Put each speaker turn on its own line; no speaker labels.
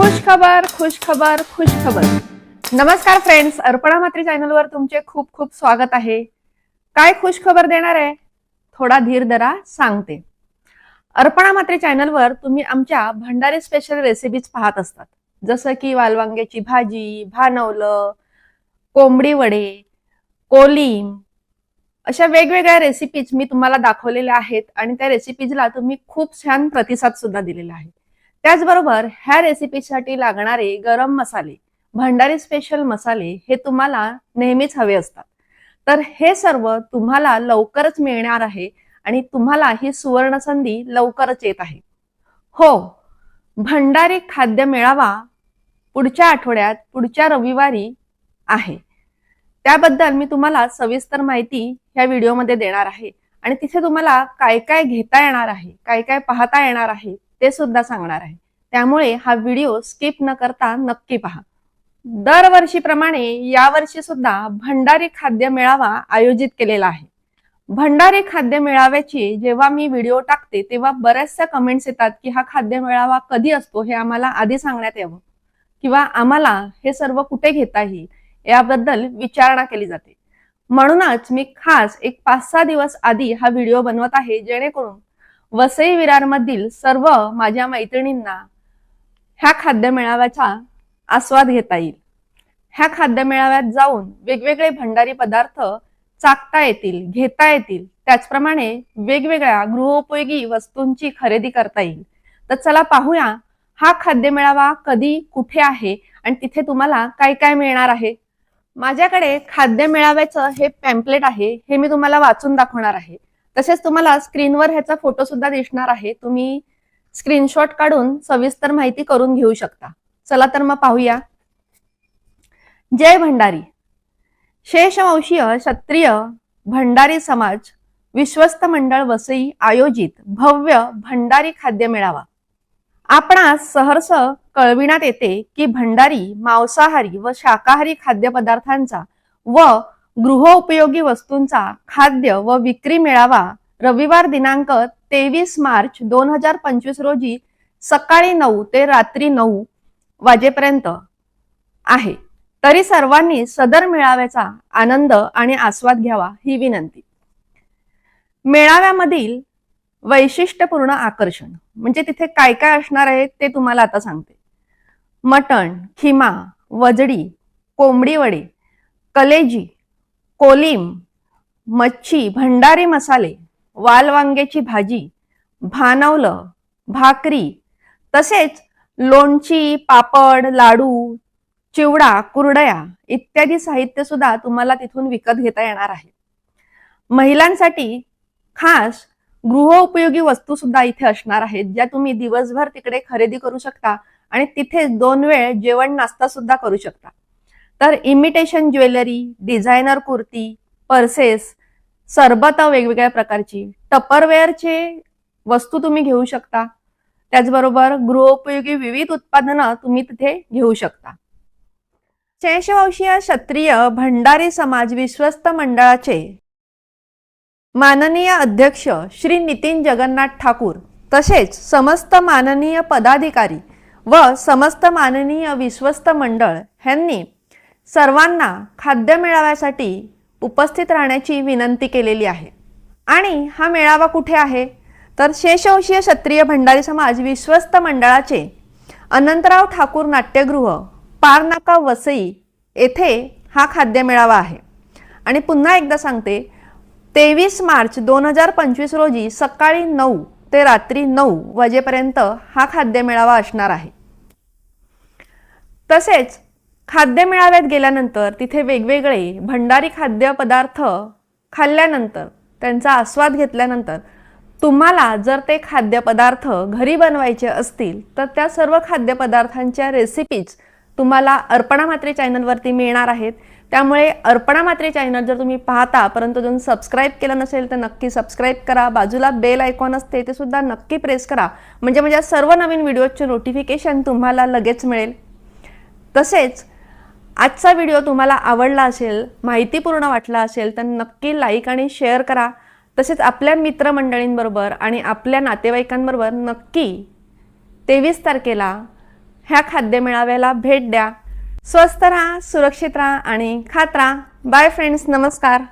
खुश खबर खुश खबर खुश खबर. नमस्कार फ्रेंड्स अर्पणा मात्री चॅनलवर तुमचे खूप खूप स्वागत आहे. काय खुश खबर देणार आहे? थोडा धीर धरा सांगते. अर्पणा मात्री चॅनलवर तुम्ही आमच्या भंडारी स्पेशल रेसिपीज पाहत असतात. जसं की वालवांग्याची भाजी भानवलं कोंबडी वडे कोलीम अशा वेगवेगळ्या रेसिपीज मी तुम्हाला दाखवलेल्या आहेत आणि त्या रेसिपीजला तुम्ही खूप छान प्रतिसाद सुद्धा दिलेला आहे. त्याचबरोबर ह्या रेसिपीसाठी लागणारे गरम मसाले भंडारी स्पेशल मसाले हे तुम्हाला नेहमीच हवे असतात. तर हे सर्व तुम्हाला लवकरच मिळणार आहे आणि तुम्हाला ही सुवर्ण संधी लवकरच येत आहे. हो भंडारी खाद्य मेळावा पुढच्या आठवड्यात पुढच्या रविवारी आहे. त्याबद्दल मी तुम्हाला सविस्तर माहिती ह्या व्हिडिओमध्ये देणार आहे. आणि तिथे तुम्हाला काय काय घेता येणार आहे काय काय पाहता येणार आहे ते सुद्धा सांगणार आहे. त्यामुळे हा व्हिडिओ स्किप न करता नक्की पहा. दरवर्षीप्रमाणे यावर्षी सुद्धा भंडारी खाद्य मेळावा आयोजित केलेला आहे. भंडारी खाद्य मेळाव्याची जेव्हा मी व्हिडिओ टाकते तेव्हा बऱ्याचशा कमेंट्स येतात की हा खाद्य मेळावा कधी असतो हे आम्हाला आधी सांगण्यात यावं. किंवा आम्हाला हे सर्व कुठे घेता येईल याबद्दल विचारणा केली जाते. म्हणूनच मी खास एक पाच सहा दिवस आधी हा व्हिडिओ बनवत आहे जेणेकरून वसई विरारमधील सर्व माझ्या मैत्रिणींना ह्या खाद्य मेळाव्याचा आस्वाद घेता येईल. ह्या खाद्य मेळाव्यात जाऊन वेगवेगळे भंडारी पदार्थ चाकता येतील घेता येतील. त्याचप्रमाणे वेगवेगळ्या गृहोपयोगी वस्तूंची खरेदी करता येईल. तर चला पाहूया हा खाद्य मेळावा कधी कुठे आहे आणि तिथे तुम्हाला काय काय मिळणार आहे. माझ्याकडे खाद्य मेळाव्याचं हे पॅम्पलेट आहे हे मी तुम्हाला वाचून दाखवणार आहे. तसेच तुम्हाला स्क्रीनवर ह्याचा फोटो सुद्धा दिसणार आहे. तुम्ही स्क्रीनशॉट काढून सविस्तर माहिती करून घेऊ शकता. चला तर मग पाहूया. जय भंडारी. शेषवंशीय क्षत्रिय भंडारी समाज विश्वस्त मंडळ वसई आयोजित भव्य भंडारी खाद्य मेळावा. आपणास सहर्ष कळविण्यात येते की भंडारी मांसाहारी व शाकाहारी खाद्यपदार्थांचा व गृहोपयोगी वस्तूंचा खाद्य व विक्री मेळावा रविवार दिनांक तेवीस मार्च दोन हजार पंचवीस रोजी सकाळी नऊ ते रात्री नऊ वाजेपर्यंत आहे. तरी सर्वांनी सदर मेळाव्याचा आनंद आणि आस्वाद घ्यावा ही विनंती. मेळाव्यामधील वैशिष्ट्यपूर्ण आकर्षण म्हणजे तिथे काय काय असणार आहे ते तुम्हाला आता सांगते. मटण खिमा वजडी कोंबडी वडे कलेजी कोलिम मच्छी भंडारी मसाले वालवांग्याची भाजी भानवलं भाकरी तसेच लोणची पापड लाडू चिवडा कुरडया इत्यादी साहित्य सुद्धा तुम्हाला तिथून विकत घेता येणार आहे. महिलांसाठी खास गृहोपयोगी वस्तू सुद्धा इथे असणार आहेत ज्या तुम्ही दिवसभर तिकडे खरेदी करू शकता आणि तिथे दोन वेळ जेवण नाश्ता सुद्धा करू शकता. तर imitation jewellery designer kurti purses सरबत वेगवेगळ्या प्रकारची. टपरवेअरचे वस्तू तुम्ही घेऊ शकता. त्याचबरोबर गृहोपयोगी विविध उत्पादनं तुम्ही तिथे घेऊ शकता. शेषवंशीय क्षत्रिय भंडारी समाज विश्वस्त मंडळाचे माननीय अध्यक्ष श्री नितीन जगन्नाथ ठाकूर तसेच समस्त माननीय पदाधिकारी व समस्त माननीय विश्वस्त मंडळ ह्यांनी सर्वांना खाद्य मेळाव्यासाठी उपस्थित राहण्याची विनंती केलेली आहे. आणि हा मेळावा कुठे आहे? तर शेषवंशीय क्षत्रिय भंडारी समाज विश्वस्त मंडळाचे अनंतराव ठाकूर नाट्यगृह पारनाका वसई येथे हा खाद्य मेळावा आहे. आणि पुन्हा एकदा सांगते तेवीस मार्च दोन हजार पंचवीस रोजी सकाळी नऊ ते रात्री नऊ वाजेपर्यंत हा खाद्य मेळावा असणार आहे. तसेच खाद्य मेळाव्यात गेल्यानंतर तिथे वेगवेगळे भंडारी खाद्यपदार्थ खाल्ल्यानंतर त्यांचा आस्वाद घेतल्यानंतर तुम्हाला जर ते खाद्यपदार्थ घरी बनवायचे असतील तर त्या सर्व खाद्यपदार्थांच्या रेसिपीज तुम्हाला अर्पणा मात्रे चॅनलवरती मिळणार आहेत. त्यामुळे अर्पणा मात्रे चॅनल जर तुम्ही पाहता परंतु जर सबस्क्राईब केलं नसेल तर नक्की सबस्क्राईब करा. बाजूला बेल आयकॉन असते ते सुद्धा नक्की प्रेस करा. म्हणजे माझ्या सर्व नवीन व्हिडिओचे नोटिफिकेशन तुम्हाला लगेच मिळेल. तसेच आजचा व्हिडिओ तुम्हाला आवडला असेल माहितीपूर्ण वाटला असेल तर नक्की लाईक आणि शेअर करा. तसेच आपल्या मित्रमंडळींबरोबर आणि आपल्या नातेवाईकांबरोबर नक्की तेवीस तारखेला ह्या खाद्य मेळाव्याला भेट द्या. स्वस्त राहा सुरक्षित राहा आणि खात राहा. बाय फ्रेंड्स नमस्कार.